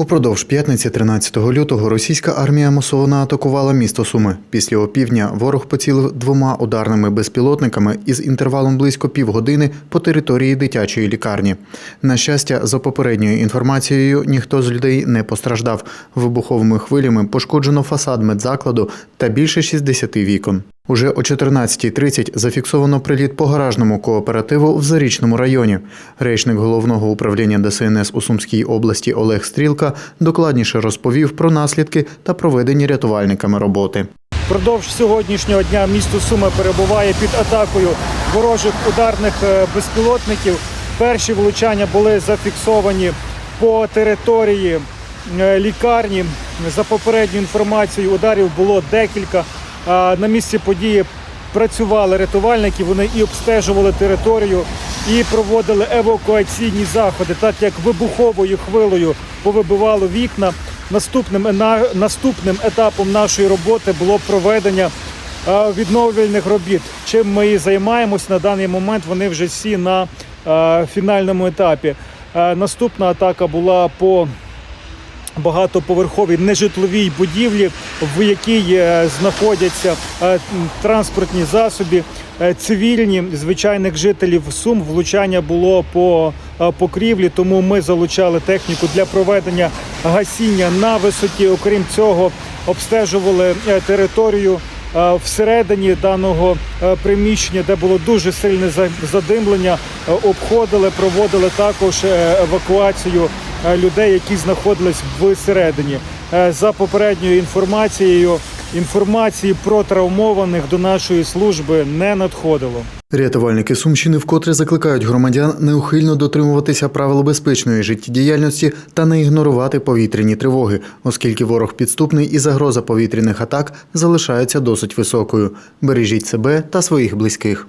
Упродовж п'ятниці 13 лютого російська армія масово атакувала місто Суми. Після опівдня ворог поцілив двома ударними безпілотниками із інтервалом близько півгодини по території дитячої лікарні. На щастя, за попередньою інформацією, ніхто з людей не постраждав. Вибуховими хвилями пошкоджено фасад медзакладу та більше 60 вікон. Уже о 14.30 зафіксовано приліт по гаражному кооперативу в Зарічному районі. Речник головного управління ДСНС у Сумській області Олег Стрілка докладніше розповів про наслідки та проведені рятувальниками роботи. Впродовж сьогоднішнього дня місто Суми перебуває під атакою ворожих ударних е, безпілотників. Перші влучання були зафіксовані по території е, лікарні. За попередньою інформацією, ударів було декілька. На місці події працювали рятувальники. Вони і обстежували територію, і проводили евакуаційні заходи, так як вибуховою хвилею повибивало вікна. Наступним, наступним етапом нашої роботи було проведення відновлювальних робіт. Чим ми і займаємось на даний момент, вони вже всі на фінальному етапі. Наступна атака була по багатоповерховій нежитловій будівлі, в якій е, знаходяться е, транспортні засоби, е, цивільні звичайних жителів Сум. Влучання було по покрівлі, тому ми залучали техніку для проведення гасіння на висоті. Окрім цього, обстежували територію. Всередині даного приміщення, де було дуже сильне за- задимлення, обходили, проводили також евакуацію людей, які знаходились всередині. Е, За попередньою інформацією, інформації про травмованих до нашої служби не надходило. Рятувальники Сумщини вкотре закликають громадян неухильно дотримуватися правил безпечної життєдіяльності та не ігнорувати повітряні тривоги, оскільки ворог підступний і загроза повітряних атак залишається досить високою. Бережіть себе та своїх близьких.